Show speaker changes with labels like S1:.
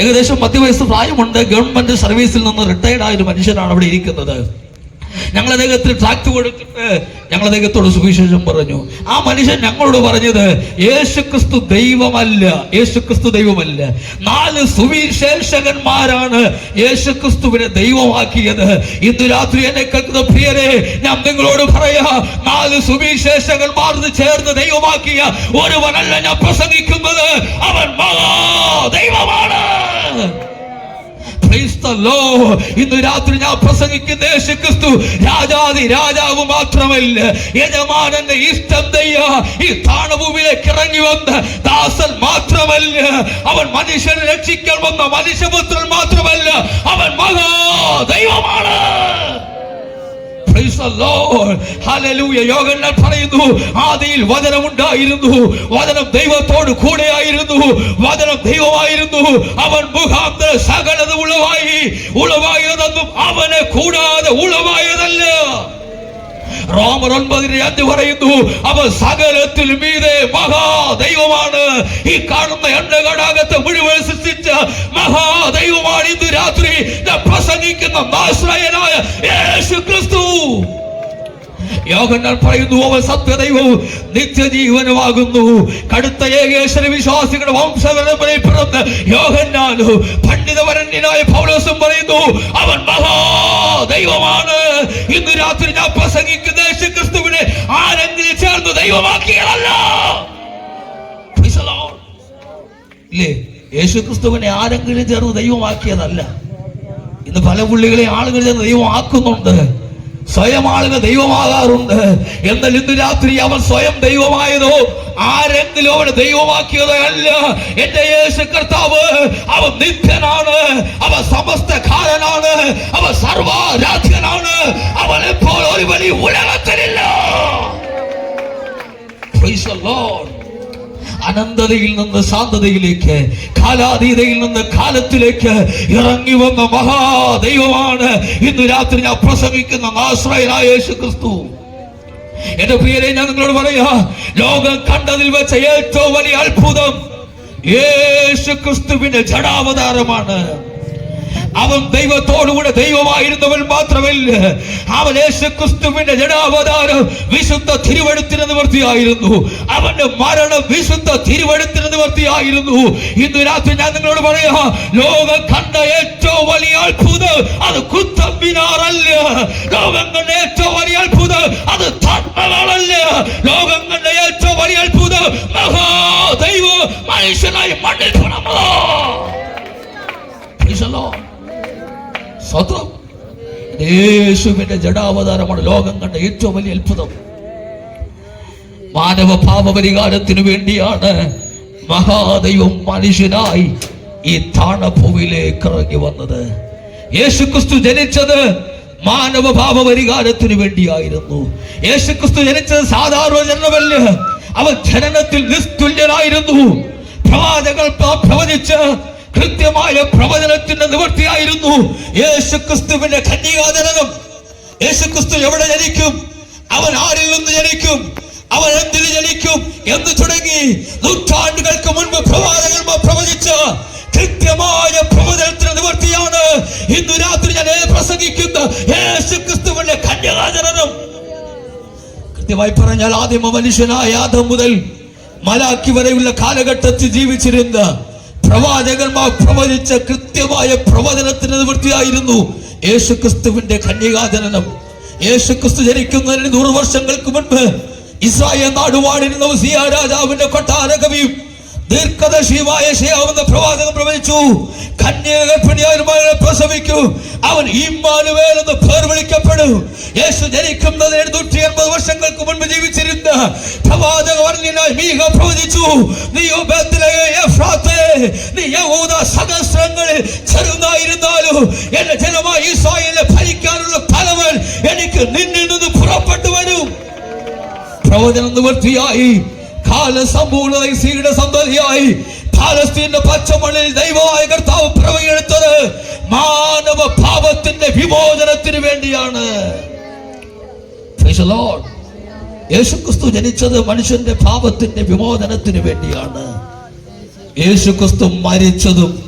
S1: ഏകദേശം പത്ത് വയസ്സ് പ്രായമുണ്ട്. ഗവൺമെന്റ് സർവീസിൽ നിന്ന് റിട്ടയർഡ് ആയ ഒരു മനുഷ്യനാണ് അവിടെ ഇരിക്കുന്നത്. ഞങ്ങൾ അദ്ദേഹത്തിന് ട്രാക്ട് കൊടുത്തിട്ട് ഞങ്ങൾ അദ്ദേഹത്തോട് സുവിശേഷം പറഞ്ഞു. ആ മനുഷ്യൻ ഞങ്ങളോട് പറഞ്ഞത് യേശുക്രിസ്തു ദൈവമല്ല യേശുക്രിസ്തു ദൈവമല്ല. നാല് സുവിശേഷകന്മാരാണ് യേശുക്രിസ്തുവിനെ ദൈവമാക്കിയത്. ഇന്ന് രാത്രി എന്നെ കേൾക്കുന്ന പ്രിയരെ ഞാൻ നിങ്ങളോട് പറയാ നാല് സുവിശേഷകന്മാർ ചേർന്ന് ദൈവമാക്കിയ ഒരുവനല്ല ഞാൻ പ്രസംഗിക്കുന്നത്. അവൻ മഹാ the. ഇന്ന് രാത്രി ഞാൻ പ്രസംഗിക്കുന്ന യേശു ക്രിസ്തു രാജാതി രാജാവ് മാത്രമല്ല യജമാനന്റെ ഇഷ്ടം ദയ്യ ഈ താണഭൂമിയിലേക്ക് ഇറങ്ങി വന്ന ദാസൻ മാത്രമല്ല അവൻ മനുഷ്യനെ രക്ഷിക്കാൻ വന്ന മനുഷ്യപുത്രൻ മാത്രമല്ല അവൻ മഹാ ദൈവമാണ് യോഗങ്ങൾ പറയുന്നു. ആദിയിൽ വചനം ഉണ്ടായിരുന്നു. വചനം ദൈവത്തോട് കൂടെയായിരുന്നു. വചനം ദൈവമായിരുന്നു. അവൻ മുഖാന്തര സകലത് ഉളവായി. ഉളവായതെന്നും അവനെ കൂടാതെ ഉളവായതല്ല. റോമർ ഒൻപതിന് അഞ്ച് പറയുന്നു അവൻ സകലത്തിൽ മീതെ മഹാദൈവമാണ്. ഈ കാണുന്ന എന്റെ കടാകത്തെ മുഴുവൻ സൃഷ്ടിച്ച മഹാദൈവമാണ്. ഇന്ന് രാത്രി പ്രസംഗിക്കുന്ന യേശു ക്രിസ്തു യോഗങ്ങൾ പറയുന്നു അവൻ സത്യദൈവവും നിത്യജീവനുമാകുന്നു. കടുത്ത ഏകേശ്വര വിശ്വാസികളുടെ വംശപരമ്പരയിൽ പിറന്ന് യോഗന്നാലു പണ്ഡിതവരണ്യനായ പൗലോസും പറയുന്നു അവൻ മഹാ ദൈവമാണ് ഇന്ന് രാത്രി ഞാൻ പ്രസംഗിക്കുന്ന യേശു ക്രിസ്തുവിനെ ആരെങ്കിലും ചേർന്ന് ദൈവമാക്കിയതല്ല. ഇല്ലേ? യേശു ക്രിസ്തുവിനെ ആരെങ്കിലും ചേർന്ന് ദൈവമാക്കിയതല്ല. ഇന്ന് പല പുള്ളികളെ ആളുകൾ ചേർന്ന് ദൈവമാക്കുന്നുണ്ട്. സ്വയം ആളുകൾ ദൈവമാകാറുണ്ട്. എന്നാൽ ഇന്ന് രാത്രി അവൻ സ്വയം ദൈവമായതോ? ആരെങ്കിലും അവനെ ദൈവമാക്കിയതോ അല്ല എന്റെ യേശു കർത്താവ് അവൻ നിത്യനാണ്. അവൻ സമസ്തകാരനാണ് അവൻ സർവാരാധ്യനാണ്. അവൻ എപ്പോൾ ഒരു വലിയ ഉലകത്തിലില്ല. അനന്തതയിൽ നിന്ന് ശാന്തതയിലേക്ക് കാലാതീതയിൽ നിന്ന് കാലത്തിലേക്ക് ഇറങ്ങി വന്ന മഹാദൈവമാണ്. ഇന്ന് രാത്രി ഞാൻ പ്രസംഗിക്കുന്ന ആശ്രയനായ യേശു ക്രിസ്തു എന്റെ പ്രിയരെ ഞാൻ നിങ്ങളോട് പറയാ ലോകം കണ്ടതിൽ വെച്ച ഏറ്റവും വലിയ അത്ഭുതം യേശു ക്രിസ്തുവിന്റെ ജഡാവതാരമാണ് അവൻ ദൈവത്തോടുകൂടെ ദൈവമായിരുന്നവൻ മാത്രമല്ല. അവൻ യേശു ക്രിസ്തുവിന്റെ വിശുദ്ധ തിരുവഴുത്തിന് നിവർത്തിയായിരുന്നു. അവന്റെ മരണം വിശുദ്ധ തിരുവഴുത്തിന് നിവർത്തിയായിരുന്നു. ഇന്ന് രാത്രി ഞാൻ നിങ്ങളോട് പറയാ ലോകം കണ്ട ഏറ്റവും വലിയ അത്ഭുതം അത് കുത്തമ്പിനാറല്ല ലോകം കണ്ട ഏറ്റവും വലിയ അത്ഭുതം അത് തന്മകളല്ല ലോകം കണ്ട ഏറ്റവും വലിയ അത്ഭുതം മഹാദൈവം മനുഷ്യനായി മണ്ണിൽ പിറന്നതോ സ്വത്രം യേശുവിന്റെ ജഡാവതാരമാണ് ലോകം കണ്ട ഏറ്റവും വലിയ അത്ഭുതം. മാനവ പാപപരിഹാരത്തിനു വേണ്ടിയാണ് മഹാദൈവം മനുഷ്യനായി ഈ താണഭൂമിയിലേക്ക് ഇറങ്ങി വന്നത്. യേശുക്രിസ്തു ജനിച്ചത് മാനവ പാപപരിഹാരത്തിനു വേണ്ടിയായിരുന്നു. യേശുക്രിസ്തു ജനിച്ചത് സാധാരണ ജനമല്ല അവൻ ജനനത്തിൽ നിസ്തുല്യനായിരുന്നു. പ്രവാചകൾ പ്രവചിച്ച് കൃത്യമായ പ്രവചനത്തിന്റെ നിവൃത്തിയായിരുന്നു യേശുക്രിസ്തുവിന്റെ കന്യകാജനനം യേശുക്രിസ്തു എവിടെ ജനിക്കും? അവൻ ആരിൽ നിന്ന് ജനിക്കും? അവൻ എന്തിന് ജനിക്കും? എന്ന് തുടങ്ങി നൂറ്റാണ്ടുകൾക്ക് മുൻപ് പ്രവാചകന്മാർ പ്രവചിച്ച കൃത്യമായ പ്രവചനത്തിന് നിവർത്തിയാണ് ഇന്ന് രാത്രി ഞാൻ പ്രസംഗിക്കുന്ന? യേശുക്രിസ്തുവിന്റെ കന്യകാജനനം കൃത്യമായി പറഞ്ഞാൽ ആദിമ മനുഷ്യനായ ആദം മുതൽ മലാക്കി വരെയുള്ള കാലഘട്ടത്തിൽ ജീവിച്ചിരുന്ന പ്രവാചകന്മാർ പ്രവചിച്ച കൃത്യമായ പ്രവചനത്തിന് നിവൃത്തിയായിരുന്നു യേശുക്രിസ്തുവിന്റെ കന്യകാജനനം. യേശുക്രിസ്തു ജനിക്കുന്നതിന് നൂറ് വർഷങ്ങൾക്ക് മുൻപ് ഇസ്രായേൽ നാടുവാണിരുന്ന രാജാവിന്റെ കൊട്ടാര കവിയും ദീർഘദർശിയുമായ ഷയാവുന്ന പ്രവാചകൻ പ്രവചിച്ചു. കന്യകർപ്പിണിയായ പ്രസവിക്കൂ. അവൻ ഇമ്മാനുവേൽ എന്ന് യേശു ജനിക്കുന്നതിന് നൂറ്റി എൺപത് വർഷങ്ങൾക്ക് മുൻപ് ജീവിച്ചിരുന്ന പ്രവാചക വർണിനായി മീഹ പ്രവചിച്ചു. നീയോ നീ യഹൂദ സഹസ്രങ്ങളിൽ ചെറുതായിരുന്നാലും എന്റെ ജനമായ ഇസ്രായേലിനെ ഭരിക്കാനുള്ള തലവൻ എനിക്ക് നിന്നിൽ നിന്ന് പുറപ്പെട്ടു വരും. പ്രവചനം നിവൃത്തിയായി. കാലസമ്പൂർണതയിൽ സീയുടെ സന്തതിയായി പാലസ്തീന്റെ പച്ചമണ്ണിൽ ദൈവമായ കർത്താവ് പ്രവചിച്ചത് മാനവ പാപത്തിന്റെ വിമോചനത്തിന് വേണ്ടിയാണ്. യേശുക്രിസ്തു ജനിച്ചത് മനുഷ്യന്റെ പാപത്തിന്റെ വിമോചനത്തിന് വേണ്ടിയാണ്. യേശുക്രിസ്തു മരിച്ചതും